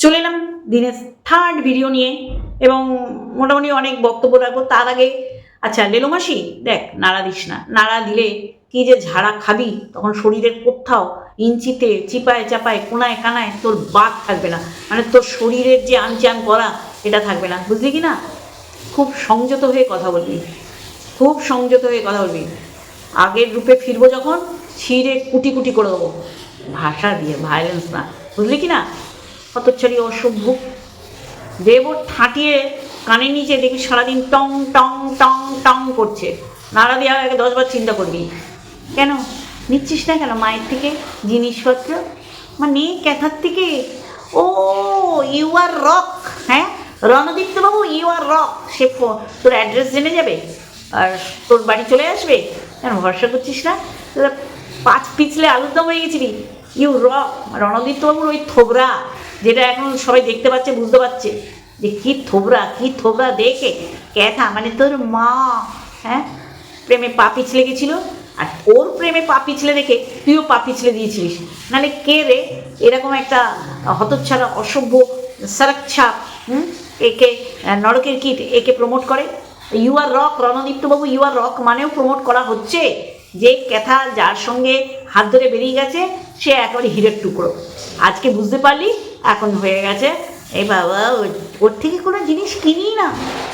চলে এলাম দিনের থার্ড ভিডিও নিয়ে এবং মোটামুটি অনেক বক্তব্য রাখব। তার আগে আচ্ছা লেলো মাসি, দেখ, নাড়া দিস না। নাড়া দিলে কি যে ঝাড়া খাবি? তখন শরীরের কোথাও ইঞ্চিতে, চিপায়, চাপায়, কোনায়, কানায় তোর বাঘ থাকবে না। মানে তোর শরীরের যে আনচান করা, এটা থাকবে না। বুঝলি কি না? খুব সংযত হয়ে কথা বলবি। খুব সংযত হয়ে কথা বলবি। আগের রূপে ফিরবো যখন, ছিঁড়ে কুটি কুটি করে দেবো। ভাষা দিয়ে ভায়োলেন্স না। বুঝলি কি না? হতচ্ছাড়ি অসভ্য। দেব ঠাঁটিয়ে কানে নিচে দেখি সারাদিন টং টং টং টং করছে। নাড়া দেওয়ার আগে দশবার চিন্তা করবি। কেন? নিচ্ছিস না কেন মায়ের থেকে জিনিসপত্র? মানে ক্যাথার থেকে। ও ইউ আর রক হ্যাঁ? রণদীপ্তবাবু ইউ আর রক সে তোর অ্যাড্রেস জেনে যাবে? আর তোর বাড়ি চলে আসবে? কেন ভরসা করছিস না? পাঁচ পিছলে আলুর দম হয়ে গেছিলি। ইউ রক রণদীপ্তবাবুর ওই থোবরা যেটা এখন সবাই দেখতে পাচ্ছে, বুঝতে পারছে যে কী থোবরা কী থোবরা দেখে। ক্যাথা মানে তোর মা হ্যাঁ? প্রেমে পা পিছলে গেছিল, আর ওর প্রেমে পা পিছলে দেখে তুইও পা পিছলে দিয়েছিলিস। নাহলে কে রে? এরকম একটা হতচ্ছাড়া, অসভ্য সারাকছাপ হুম? একে নরকের কিট একে প্রমোট করে। ইউ আর রক রণদীপ্তবাবু ইউ আর রক মানেও প্রমোট করা হচ্ছে। যে ক্যাথা যার সঙ্গে হাত ধরে বেরিয়ে গেছে, সে একেবারে হিরের টুকরো। আজকে বুঝতে পারলি এখন হয়ে গেছে। এই বাবা ওর থেকে কোনো জিনিস কিনি না।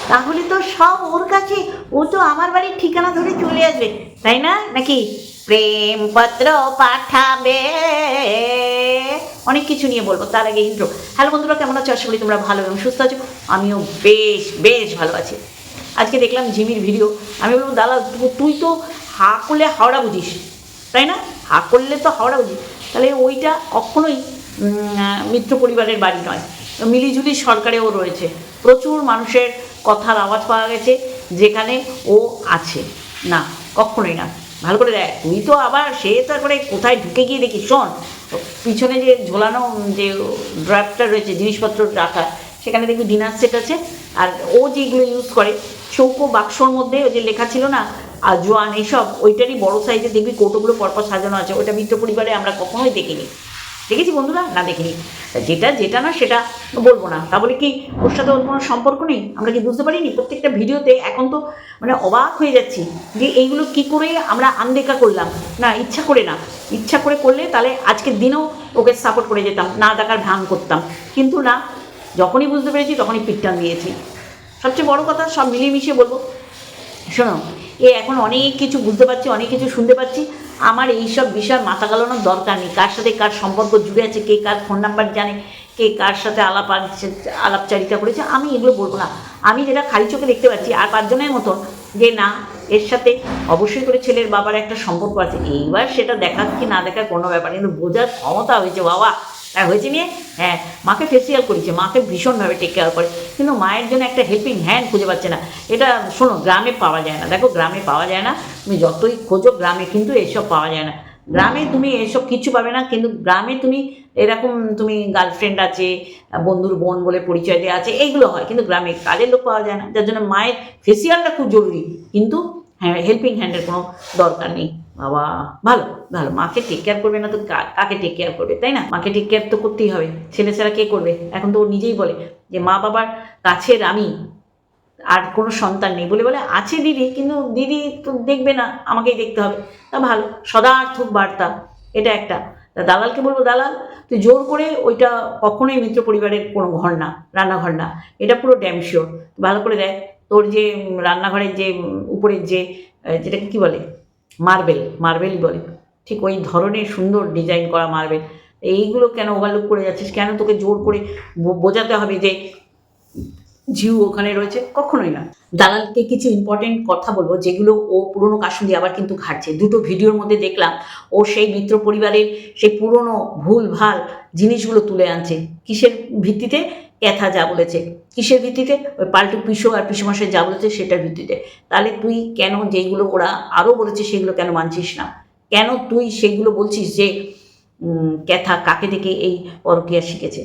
তাহলে তো সব ওর কাছে। ও তো আমার বাড়ির ঠিকানা ধরে চলে আসবে, তাই না? নাকি? প্রেমপত্র পাঠাবে। অনেক কিছু নিয়ে বলব, তার আগে ইন্ট্রো হ্যালো বন্ধুরা, কেমন আছো? আশা করি তোমরা ভালো এবং সুস্থ আছো। আমিও বেশ বেশ ভালো আছি। আজকে দেখলাম জিমির ভিডিও। আমি বলব, দাদা তুই তো হা করলে হাওড়া বুঝিস। তাই না? হা করলে তো হাওড়া বুঝিস। তাহলে ওইটা কখনোই মিত্র পরিবারের বাড়ি নয়। মিলিঝুলি সরকারেও রয়েছে। প্রচুর মানুষের কথার আওয়াজ পাওয়া গেছে, যেখানে ও আছে। না, কখনোই না। ভালো করে দেখ, তুই তো আবার সে তারপরে কোথায় ঢুকে গিয়ে দেখি, শোন, পিছনে যে ঝোলানো যে ড্রাফটটা রয়েছে, জিনিসপত্র রাখা, সেখানে দেখবি ডিনার সেট আছে। আর ও যেগুলো ইউজ করে, চৌকো বাক্সর মধ্যে ওই যে লেখা ছিল না, আজওয়ান, এইসব, ওইটারই বড় সাইজে দেখবি কৌটোগুলো পরপর সাজানো আছে। ওইটা মিত্র পরিবারে আমরা কখনোই দেখিনি। দেখেছি বন্ধুরা? না, দেখিনি। যেটা যেটা না, সেটা বলব না। তা বলে কি, ওর সাথে ওর কোনো সম্পর্ক নেই? আমরা কি বুঝতে পারিনি? প্রত্যেকটা ভিডিওতে এখন তো মানে অবাক হয়ে যাচ্ছি যে এইগুলো কি করে আমরা আনদেখা করলাম। না, ইচ্ছা করে না। ইচ্ছা করে করলে তাহলে আজকের দিনেও ওকে সাপোর্ট করে যেতাম, না দেখার ভাঙ করতাম। কিন্তু না, যখনই বুঝতে পেরেছি, তখনই পিটটান দিয়েছি। সবচেয়ে বড় কথা, সব মিলিয়ে মিশিয়ে বলব, শোনো, এ এখন অনেক কিছু বুঝতে পারছি, অনেক কিছু শুনতে পাচ্ছি। আমার এইসব বিষয় মাথা গালানোর দরকার নেই। কার সাথে কার সম্পর্ক জুড়ে আছে, কে কার ফোন নাম্বার জানে, কে কার সাথে আলাপ আলাপচারিতা করেছে, আমি এগুলো বলব না। আমি যেটা খালি চোখে দেখতে পাচ্ছি, আর পাঁচজনের মতন যে না, এর সাথে অবশ্যই করে ছেলের বাবার একটা সম্পর্ক আছে। এইবার সেটা দেখা কি না দেখার কোনো ব্যাপার কিন্তু বোঝার ক্ষমতা হয়েছে, বাবা। হ্যাঁ হয়েছে নিয়ে? হ্যাঁ মাকে ফেসিয়াল করেছে, মাকে ভীষণভাবে টেক কেয়ার করে। কিন্তু মায়ের জন্য একটা হেল্পিং হ্যান্ড খুঁজে পাচ্ছে না। এটা শোনো, গ্রামে পাওয়া যায় না। দেখো, গ্রামে পাওয়া যায় না। তুমি যতই খোঁজো, গ্রামে কিন্তু এসব পাওয়া যায় না। গ্রামে তুমি এসব কিচ্ছু পাবে না, কিন্তু গ্রামে তুমি এরকম তুমি গার্লফ্রেন্ড আছে, বন্ধুর বোন বলে পরিচয় দেওয়া আছে, এইগুলো হয়। কিন্তু গ্রামে কাজের লোক পাওয়া যায় না। যার জন্য মায়ের ফেসিয়ালটা খুব জরুরি। কিন্তু হ্যাঁ হেল্পিং হ্যান্ডের কোনো দরকার নেই। বাবা, ভালো ভালো। মাকে টেক কেয়ার করবে না তো কাকে টেক কেয়ার করবে, তাই না? মাকে টেক কেয়ার তো করতেই হবে। ছেলে ছাড়া কে করবে? এখন তো ও নিজেই বলে যে, মা বাবার কাছের আমি। আর কোনো সন্তান নেই। বলে বলে, আছে দিদি, কিন্তু দিদি তো দেখবে না, আমাকেই দেখতে হবে। তা ভালো, সদার্থক বার্তা, এটা একটা। তা দালালকে বলব, দালাল, তুই জোর করে ওইটা কখনোই মিত্র পরিবারের কোনো ঘর না, রান্নাঘর না। এটা পুরো ড্যাম শিওর ভালো করে দেখ, তোর যে রান্নাঘরের যে উপরের যে যেটাকে কী বলে? মার্বেল মার্বেলই বলে। ঠিক ওই ধরনের সুন্দর ডিজাইন করা মার্বেল। এইগুলো কেন ওভারলুক করে যাচ্ছিস? কেন তোকে জোর করে বোঝাতে হবে যে জিউ ওখানে রয়েছে? কখনোই না। দালালকে কিছু ইম্পর্টেন্ট কথা বলব, যেগুলো ও পুরনো কাশুন্দি আবার কিন্তু ঘাটছে। দুটো ভিডিওর মধ্যে দেখলাম, ও সেই মিত্র পরিবারের সেই পুরনো ভুল ভালো জিনিসগুলো তুলে আনছে। কিসের ভিত্তিতে? ক্যাথা যা বলেছে। কিসের ভিত্তিতে? ওই পাল্টু পিসো আর পিসোমাসের যা বলেছে সেটার ভিত্তিতে। তাহলে তুই কেন যেগুলো ওরা আরও বলেছে সেগুলো কেন মানছিস না? কেন তুই সেগুলো বলছিস যে ক্যাথা কাকে থেকে এই পরকিয়া শিখেছে?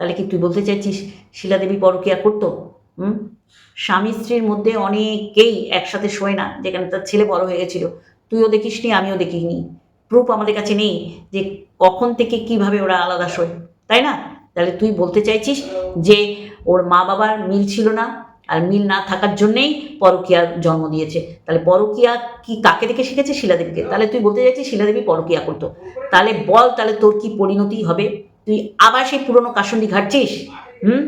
তাহলে কি তুই বলতে চাইছিস শিলাদেবী পরকিয়া করতো? হুম? স্বামী স্ত্রীর মধ্যে অনেকেই একসাথে শোয় না, যেখানে তার ছেলে বড় হয়ে গেছিল। তুইও দেখিসনি, আমিও দেখিনি। প্রুফ আমাদের কাছে নেই যে কখন থেকে কীভাবে ওরা আলাদা শোয়, তাই না? তাহলে তুই বলতে চাইছিস যে ওর মা বাবার মিল ছিল না, আর মিল না থাকার জন্যেই পরকিয়ার জন্ম দিয়েছে। তাহলে পরকিয়া কি কাকে দেখে শিখেছে? শিলাদেবীকে। তাহলে তুই বলতে চাইছিস শিলাদেবী পরকিয়া করতো। তাহলে বল তাহলে তোর কি পরিণতি হবে? তুই আবার সেই পুরনো কাসন্দি ঘাটছিস? হুম?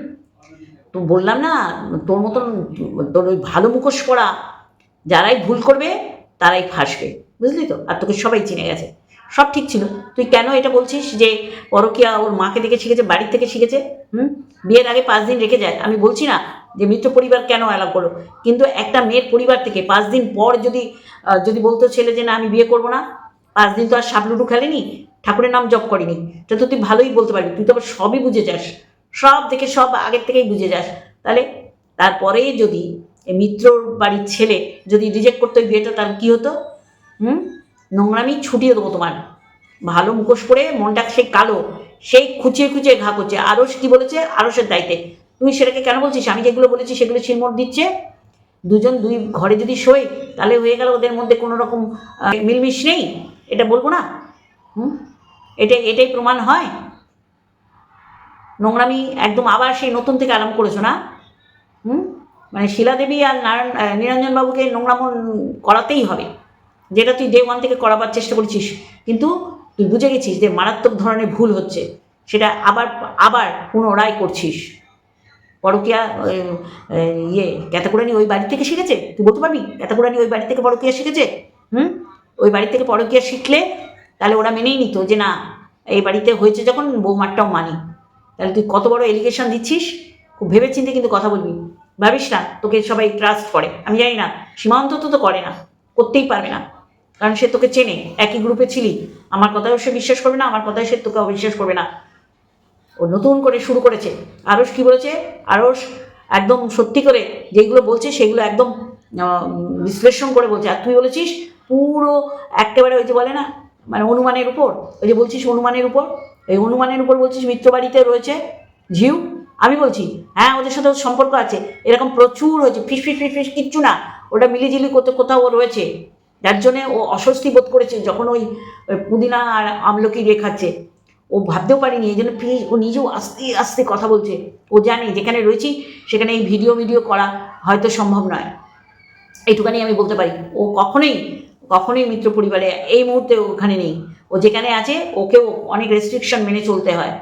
তো বললাম না, তোর মতন তোর ওই ভালো মুখোশ পড়া যারাই ভুল করবে, তারাই ফাঁসবে। বুঝলি তো? আর তোকে সবাই চিনে গেছে। সব ঠিক ছিল। তুই কেন এটা বলছিস যে পরকিয়া ওর মাকে দেখে শিখেছে, বাড়ির থেকে শিখেছে? হুম? বিয়ের আগে পাঁচ দিন রেখে যায়। আমি বলছি না যে মিত্র পরিবার কেন অ্যালাউ করল? কিন্তু একটা মেয়ের পরিবার থেকে পাঁচ দিন পর যদি যদি বলতো ছেলে যে না, আমি বিয়ে করব না, পাঁচ দিন তো আর সাপলুডু খেলেনি, ঠাকুরের নাম জপ করেনি। এটা তো তুই ভালোই বলতে পারবি। তুই তো আবার সবই বুঝে যাস। সব দেখে সব আগের থেকেই বুঝে যাস। তাহলে তারপরে যদি মিত্রর বাড়ির ছেলে যদি রিজেক্ট করতো বিয়েটা তার কী হতো? হুম? নোংরামি ছুটিয়ে দেবো তোমার। ভালো মুখোশ পরে মনটা সেই কালো, সেই খুঁচিয়ে খুঁচিয়ে ঘা করছে। আরস কি বলেছে? আরসের দায়িত্বে তুমি সেটাকে কেন বলছিস? আমি যেগুলো বলেছি সেগুলো শিলমোট দিচ্ছে। দুজন দুই ঘরে যদি শোয়, তাহলে হয়ে গেল ওদের মধ্যে কোনো রকম মিলমিশ নেই? এটা বলব না? হুম? এটা, এটাই প্রমাণ হয়? নোংরামি একদম আবার সেই নতুন থেকে আরাম করেছ না? হুম? মানে শিলাদেবী আর নারায়ণ নিরঞ্জনবাবুকে নোংরাম করাতেই হবে। যেটা তুই ডে ওয়ান থেকে করাবার চেষ্টা করেছিস, কিন্তু তুই বুঝে গেছিস যে মারাত্মক ধরনের ভুল হচ্ছে, সেটা আবার আবার পুনরায় করছিস। পরকিয়া ইয়ে ক্যাতাকুরানি ওই বাড়ি থেকে শিখেছে? তুই বলতে পারবি, ক্যাতাকুরানি ওই বাড়ি থেকে পরকিয়া শিখেছে? হুম? ওই বাড়ি থেকে পরকিয়া শিখলে তাহলে ওরা মেনেই নিত যে না, এই বাড়িতে হয়েছে যখন বৌমারটাও মানি। তাহলে তুই কত বড় এলিগেশন দিচ্ছিস? খুব ভেবে চিন্তে কিন্তু কথা বলবি। ভাবিস না, তোকে সবাই ট্রাস্ট করে। আমি জানি না সীমান্ত তো করে না, করতেই পারবে না। কারণ সে তোকে চেনে, একই গ্রুপে ছিলি। আমার কথাও সে বিশ্বাস করবে না, আমার কথায় সে তোকে অবিশ্বাস করবে না। ও নতুন করে শুরু করেছে। আরস কি বলেছে? আরস একদম সত্যি করে যেগুলো বলছে, সেগুলো একদম বিশ্লেষণ করে বলছে। আর তুই বলেছিস পুরো একেবারে ওই যে বলে না মানে অনুমানের উপর। ওই যে বলছিস অনুমানের উপর। এই অনুমানের উপর বলছিস মিত্র বাড়িতে রয়েছে ঝিউ। আমি বলছি হ্যাঁ ওদের সাথে সম্পর্ক আছে। এরকম প্রচুর হয়েছে। ফিস ফিস ফিস ফিস, কিচ্ছু না। ওটা মিলিঝিলি করতে কোথাও রয়েছে। যার জন্যে ও অস্বস্তি বোধ করেছে, যখন ওই পুদিনা আর আমলকি রেখাচ্ছে ও ভাবতেও পারিনি, এই জন্য প্লিজ ও নিজেও আস্তে আস্তে কথা বলছে, ও জানে যেখানে রয়েছি, সেখানে এই ভিডিও ভিডিও করা হয়তো সম্ভব নয়। এইটুখানি আমি বলতে পারি, ও কখনোই কখনোই মিত্র পরিবারে এই মুহূর্তে ওখানে নেই, ও যেখানে আছে, ওকেও অনেক রেস্ট্রিকশন মেনে চলতে হয়,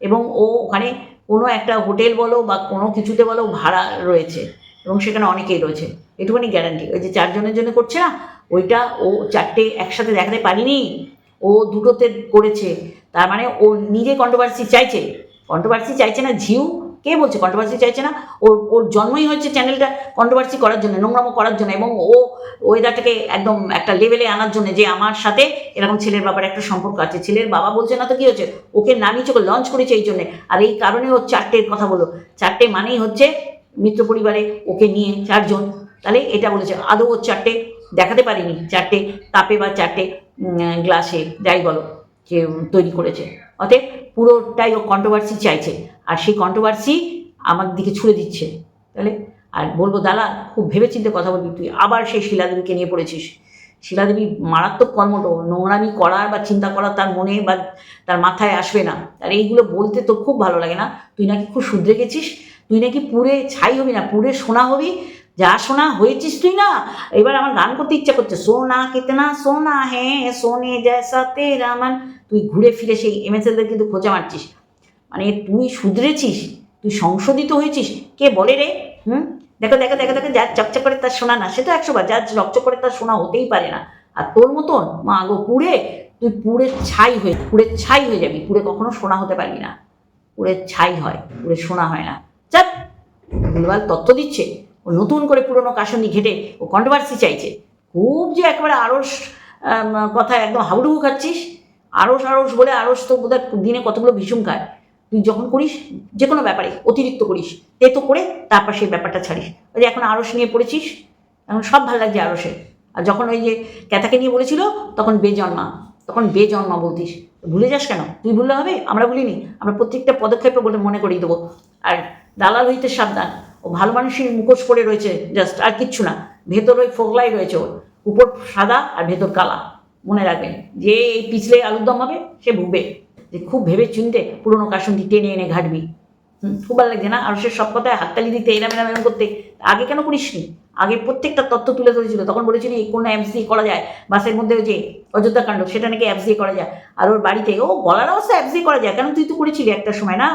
এবং ও ওখানে কোনো একটা হোটেল বলো বা কোনো কিছুতে বলো ভাড়া রয়েছে, এবং সেখানে অনেকেই রয়েছে এটুখানি গ্যারান্টি ওই যে চারজনের জন্য করছে না ওইটা ও চারটে একসাথে দেখাতে পারিনি। ও দুটোতে করেছে। তার মানে ও নিজে কন্ট্রোভার্সি চাইছে। কন্ট্রোভার্সি চাইছে না ঝিউ? কে বলছে কন্ট্রোভার্সি চাইছে না? ওর ওর জন্মই হচ্ছে চ্যানেলটা কন্ট্রোভার্সি করার জন্য, নোংরামো করার জন্য এবং ও ওয়েদারটাকে একদম একটা লেভেলে আনার জন্য যে আমার সাথে এরকম ছেলের বাবার একটা সম্পর্ক আছে। ছেলের বাবা বলছে, না তো কী হচ্ছে ওকে নামিয়ে চোখে লঞ্চ করেছে এই জন্যে। আর এই কারণে ও চারটের কথা বলো চারটে মানেই হচ্ছে মিত্র পরিবারে ওকে নিয়ে চারজন। তাহলে এটা বলেছে। আদৌ ও চারটে দেখাতে পারিনি চারটে তাপে বা চারটে গ্লাসে, যাই বলো, যে তৈরি করেছে। অতএব পুরোটাই ও কন্ট্রোভার্সি চাইছে। আর সেই কন্ট্রোভার্সি আমার দিকে ছুড়ে দিচ্ছে। তাহলে, আর বলব, দাদা, খুব ভেবেচিন্তে কথা বলবি তুই। আবার সেই শিলাদেবীকে নিয়ে পড়েছিস। শিলাদেবী মারাত্মক কর্মঠ। নোংরামি করার বা চিন্তা করার তার মনে বা তার মাথায় আসবে না। আর এইগুলো বলতে তো খুব ভালো লাগে না। তুই নাকি খুব শুধরে গেছিস। তুই নাকি পুরে ছাই হবি না পুরে সোনা হবি। যা সোনা হয়েছিস তুই না। এবার আমার গান করতে ইচ্ছা করছে। সোনা কিতনা, সোনা হ্যাঁ সোনে জয়সা তেরা মান। তুই ঘুরে ফিরে সেই এমএসএলদের কিন্তু খোঁজা মারছিস। মানে তুই শুধরেছিস, তুই সংশোধিত হয়েছিস। কে বলে রে? হুম? দেখো দেখো দেখো দেখো যার চকচক করে তার শোনা না, সে তো একশো বার যার চকচক করে তার শোনা হতেই পারে না। আর তোর মতন, মা গো, পুড়ে, তুই পুড়ে ছাই হয়ে, পুড়ে ছাই হয়ে যাবি। পুড়ে কখনো সোনা হতে পারবি না। পুড়ে ছাই হয়, পুড়ে সোনা হয় না। চাপ! ভুলভাল তথ্য দিচ্ছে। নতুন করে পুরনো কাশনি ঘেটে ও কন্ট্রোভার্সি চাইছে। খুব যে একেবারে আড়স কথা একদম হাবুডুবু খাচ্ছিস। আড়স আড়স বলে আড়স তো বোধহয় দিনে কতগুলো ভীষণ খায়। তুই যখন করিস যে কোনো ব্যাপারে অতিরিক্ত করিস। তে তো করে তারপর সেই ব্যাপারটা ছাড়িস। ওই যে এখন আড়স নিয়ে পড়েছিস, এখন সব ভালো লাগছে আড়সে আর যখন ওই যে ক্যাথাকে নিয়ে বলেছিল, তখন বেজন্মা তখন বেজন্মা বলতিস। ভুলে যাস কেন? তুই ভুললে হবে? আমরা ভুলিনি। আমরা প্রত্যেকটা পদক্ষেপে বলে মনে করিয়ে দেবো। আর দালাল হইতে সাবধান। ও ভালো মানুষের মুখোশ পড়ে রয়েছে জাস্ট আর কিচ্ছু না। ভেতর ওই ফোগলাই রয়েছে ওর। উপর সাদা আর ভেতর কালা। মনে রাখবেন, যে এই পিছলে আলুর দম হবে, সে ভুগবে। যে খুব ভেবে চিনতে পুরোনো কাসুন্দি টেনে এনে ঘাটবি। খুব ভালো লাগছে না? আর সে সব কথায় হাততালি দিতে, এরাম এরাম এরম করতে। আগে কেন করিসনি? আগে প্রত্যেকটা তথ্য তুলে ধরেছিল। তখন বলেছিলি কোন অ্যাপস দিয়ে করা যায়? বাসের মধ্যে যে অযোধ্যা কাণ্ড, সেটা নাকি অ্যাপস করা যায়? আর ওর বাড়িতে, ও গলার অবস্থা অ্যাপস করা যায়? কেন তুই তো করেছিলি একটা সময়, না?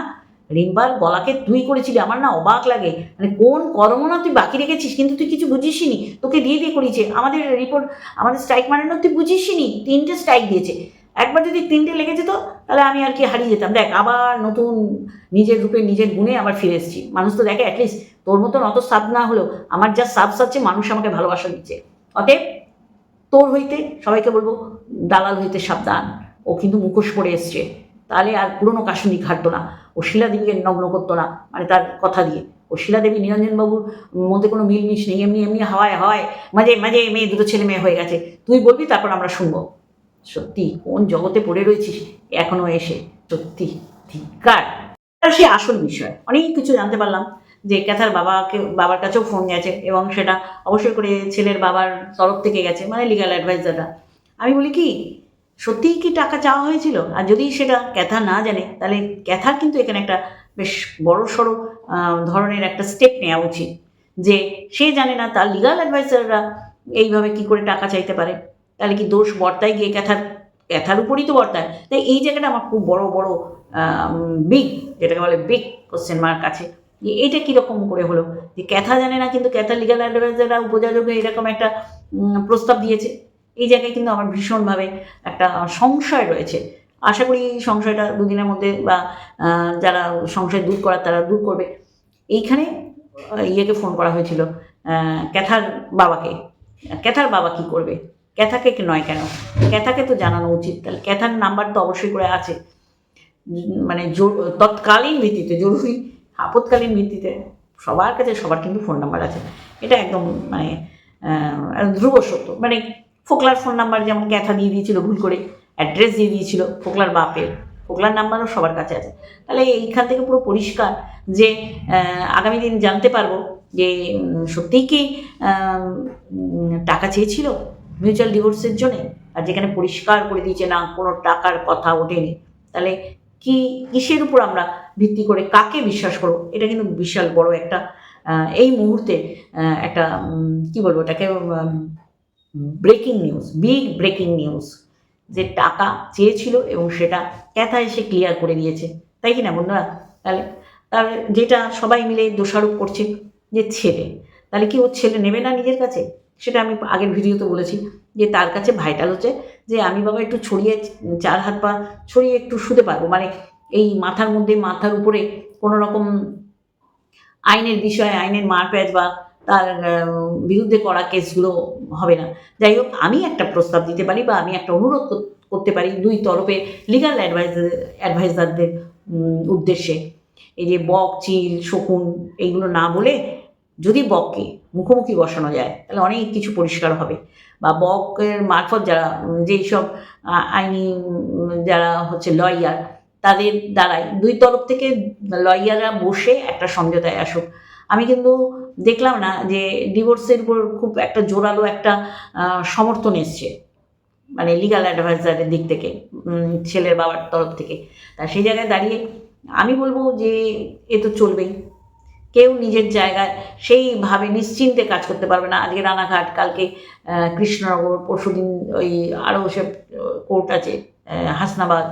রিম্বার গলাকে তুই করেছিলি, আমার না অবাক লাগে। মানে কোন কর্ম না তুই বাকি রেখেছিস? কিন্তু তুই কিছু বুঝিসনি। তোকে দিয়ে দিয়ে করিয়েছে। আমাদের রিপোর্ট আমাদের স্ট্রাইক মানে তুই বুঝিসনি? তিনটে স্ট্রাইক দিয়েছে। একবার যদি তিনটে লেগে যেত, তাহলে আমি আর কি হারিয়ে যেতাম। দেখ, আবার নতুন নিজের রূপে, নিজের গুণে আবার ফিরে এসেছি। মানুষ তো দেখে অ্যাটলিস্ট তোর মতন অত সাব না হলেও আমার যা সাব সাচ্ছে মানুষ আমাকে ভালোবাসা দিচ্ছে। অতএব তোর হইতে, সবাইকে বলব, দালাল হইতে সাবধান। ও কিন্তু মুখোশ পড়ে এসছে। তাহলে আর পুরনো কাশুনি ঘাটতো না। ও শিলাদেবীকে নগ্ন করতো না মানে তার কথা দিয়ে। ও শিলাদেবী নিরঞ্জনবাবুর মধ্যে কোনো মিলমিশ নেই, এমনি এমনি হাওয়ায় হাওয়ায় মাঝে মাঝে মেয়ে, দুটো ছেলে মেয়ে হয়ে গেছে। তুই বলবি তারপর আমরা শুনব। সত্যি, কোন জগতে পড়ে রয়েছিস? এখনও এসে সত্যি ধিক্কার। আর সে আসল বিষয়। অনেক কিছু জানতে পারলাম যে ক্যাথার বাবাকে, বাবার কাছেও ফোন গেছে এবং সেটা অবশ্যই করে ছেলের বাবার তরফ থেকে গেছে মানে লিগাল অ্যাডভাইজাররা আমি বলি কি সত্যিই কি টাকা চাওয়া হয়েছিল? আর যদি সেটা ক্যাথা না জানে, তাহলে ক্যাথার কিন্তু এখানে একটা বেশ বড় সড়ো ধরনের একটা স্টেপ নেওয়া উচিত। যে সে জানে না তার লিগাল অ্যাডভাইসাররা এইভাবে কি করে টাকা চাইতে পারে। তাহলে কি দোষ বর্তায় গিয়ে ক্যাথার ক্যাথার উপরই তো বর্তায়? তাই এই জায়গাটা আমার খুব বড় বড় বিগ যেটাকে বলে বিগ কোশ্চেন মার্ক আছে। যে এইটা কীরকম করে হলো? যে ক্যাথা জানে না, কিন্তু ক্যাথা লিগাল অ্যাডভাইজাররা উপযাজকে এরকম একটা প্রস্তাব দিয়েছে। এই জায়গায় কিন্তু আমার ভীষণভাবে একটা সংশয় রয়েছে। আশা করি সংশয়টা দুদিনের মধ্যে বা যারা সংশয় দূর করার তারা দূর করবে। এইখানে ইয়েকে ফোন করা হয়েছিল ক্যাথার বাবাকে। ক্যাথার বাবা কি করবে? ক্যাথাকে নয় কেন? ক্যাথাকে তো জানানো উচিত। তাহলে ক্যাথার নাম্বার তো অবশ্যই করে আছে। মানে তৎকালীন ভিত্তিতে, জরুরি, আপৎকালীন ভিত্তিতে সবার কাছে সবার কিন্তু ফোন নাম্বার আছে। এটা একদম মানে ধ্রুব সত্য। মানে ফোকলার ফোন নাম্বার যেমন ক্যাথা দিয়ে দিয়েছিল, ভুল করে অ্যাড্রেস দিয়ে দিয়েছিল, ফোকলার বাপের, ফোকলার নাম্বারও সবার কাছে আছে। তাহলে এইখান থেকে পুরো পরিষ্কার যে আগামী দিন জানতে পারব যে সত্যিই কি টাকা চেয়েছিল মিউচুয়াল ডিভোর্সের জন্যে? আর যেখানে পরিষ্কার করে দিয়েছে, না, কোনো টাকার কথা ওঠেনি। তাহলে কি, কিসের উপর আমরা ভিত্তি করে কাকে বিশ্বাস করব? এটা কিন্তু বিশাল বড় একটা এই মুহূর্তে একটা কি বলব, এটাকে breaking news big breaking news যে টাকা চেয়েছিল এবং সেটা ক্যাথা এসে ক্লিয়ার করে দিয়েছে। তাই কি না বন্ধুরা? তাহলে তার যেটা সবাই মিলে দোষারোপ করছে যে ছেলে, তাহলে কি ওর ছেলে নেবে না নিজের কাছে? সেটা আমি আগের ভিডিওতে বলেছি যে তার কাছে ভাইটাল হচ্ছে যে আমি বাবা একটু ছড়িয়ে, চার হাত পা ছড়িয়ে একটু শুতে পারব। মানে এই মাথার মধ্যে, মাথার উপরে কোনো রকম আইনের বিষয়ে, আইনের মারপ্যাচ বা তার বিরুদ্ধে করা কেসগুলো হবে না। যাই হোক, আমি একটা প্রস্তাব দিতে পারি বা আমি একটা অনুরোধ কর- করতে পারি দুই তরফে লিগাল অ্যাডভাইজার অ্যাডভাইজারদের উদ্দেশ্যে। এই যে বক, চিল, শকুন, এইগুলো না বলে যদি বককে মুখোমুখি বসানো যায়, তাহলে অনেক কিছু পরিষ্কার হবে। বা বকের মারফত যারা যেই সব আইনি যারা হচ্ছে লয়ার তাদের দ্বারাই দুই তরফ থেকে লয়াররা বসে একটা সমঝোতায় আসুক। আমি কিন্তু দেখলাম না যে ডিভোর্সের উপর খুব একটা জোরালো একটা সমর্থন এসছে মানে লিগাল অ্যাডভাইজারের দিক থেকে ছেলের বাবার তরফ থেকে। তা সেই জায়গায় দাঁড়িয়ে আমি বলব যে এ তো চলবেই। কেউ নিজের জায়গায় সেইভাবে নিশ্চিন্তে কাজ করতে পারবে না। আজকে রানাঘাট, কালকে কৃষ্ণনগর, পরশুদিন ওই আরও সব কোর্ট আছে হাসনাবাদ।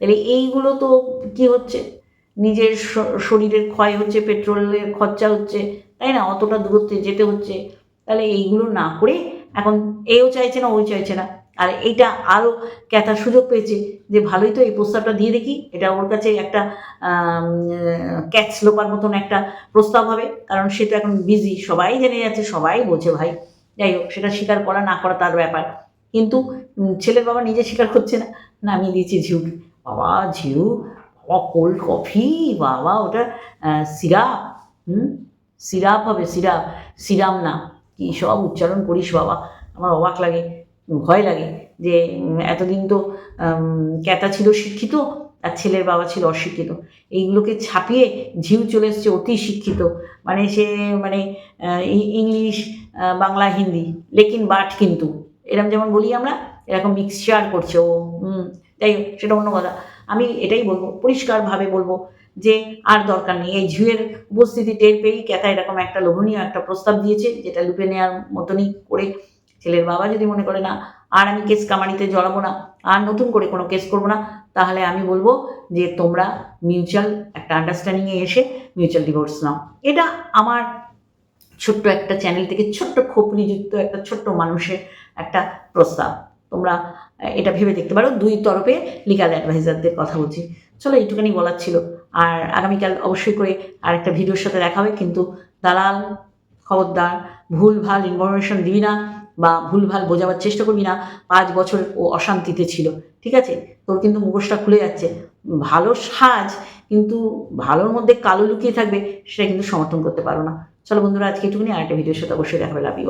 তাহলে এইগুলো তো কি হচ্ছে? নিজের শরীরের ক্ষয় হচ্ছে, পেট্রোলের খরচা হচ্ছে তাই না? অতটা দূরত্বে যেতে হচ্ছে। তাহলে এইগুলো না করে এখন এও চাইছে না ওই চাইছে না। আর এইটা আরও ক্যাথার সুযোগ পেয়েছে যে ভালোই তো এই প্রস্তাবটা দিয়ে দেখি। এটা ওর কাছে একটা ক্যাচ লোপার মতন একটা প্রস্তাব হবে। কারণ সে তো এখন বিজি সবাই জেনে যাচ্ছে, সবাই বোঝে ভাই, যাই হোক, সেটা স্বীকার করা না করা তার ব্যাপার। কিন্তু ছেলের বাবা নিজে স্বীকার করছে না। নামিয়ে দিয়েছে ঝিউ বাবা ঝিউ? বাবা, কোল্ড কফি? বাবা, ওটা সিরাপ? হুম? সিরাপ হবে সিরাপ সিরাম না। কী সব উচ্চারণ করিস বাবা। আমার অবাক লাগে, ভয় লাগে যে এতদিন তো ক্যাতা ছিল শিক্ষিত আর ছেলের বাবা ছিল অশিক্ষিত। এইগুলোকে ছাপিয়ে ঝিউ চলে এসছে, অতি শিক্ষিত। মানে সে মানে ইংলিশ বাংলা, হিন্দি, লেকিন বাট কিন্তু। এরকম যেমন বলি আমরা, এরকম মিক্সচার করছে ও, হুম। যাই হোক, সেটা অন্য কথা। আমি এটাই বলব, পরিষ্কারভাবে বলব যে আর দরকার নেই। এই ঝুয়ের উপস্থিতি টের পেয়েই ক্যাথা এরকম একটা লোভনীয় একটা প্রস্তাব দিয়েছে, যেটা লুপে নেওয়ার মতনই করে ছেলের বাবা যদি মনে করে না, আর আমি কেস কামানিতে জড়াবো না, আর নতুন করে কোনো কেস করব না, তাহলে আমি বলব যে তোমরা মিউচুয়াল একটা আন্ডারস্ট্যান্ডিংয়ে এসে মিউচুয়াল ডিভোর্স নাও। এটা আমার ছোট্ট একটা চ্যানেল থেকে ছোট্ট খোপ নিযুক্ত একটা ছোট্ট মানুষের একটা প্রস্তাব। তোমরা, এটা ভেবে দেখতে পারো, দুই তরফে লিগাল অ্যাডভাইজারদের কথা বলছি। চলো, এইটুখানি বলার ছিল। আর আগামীকাল অবশ্যই করে আরেকটা ভিডিওর সাথে দেখা হবে, কিন্তু দালাল, খবরদার ভুল ভালো ইনফরমেশন দিবি না বা ভুল ভালো বোঝাবার চেষ্টা করবি না, পাঁচ বছর ও অশান্তিতে ছিল, ঠিক আছে? তোর কিন্তু মুখোশটা খুলে যাচ্ছে। ভালো সাজ, কিন্তু ভালোর মধ্যে কালো লুকিয়ে থাকবে, সেটা কিন্তু সমর্থন করতে পারো না। চলো বন্ধুরা, আজকে একটুখানি আরেকটা ভিডিওর সাথে অবশ্যই দেখা হবে লাভ ইউ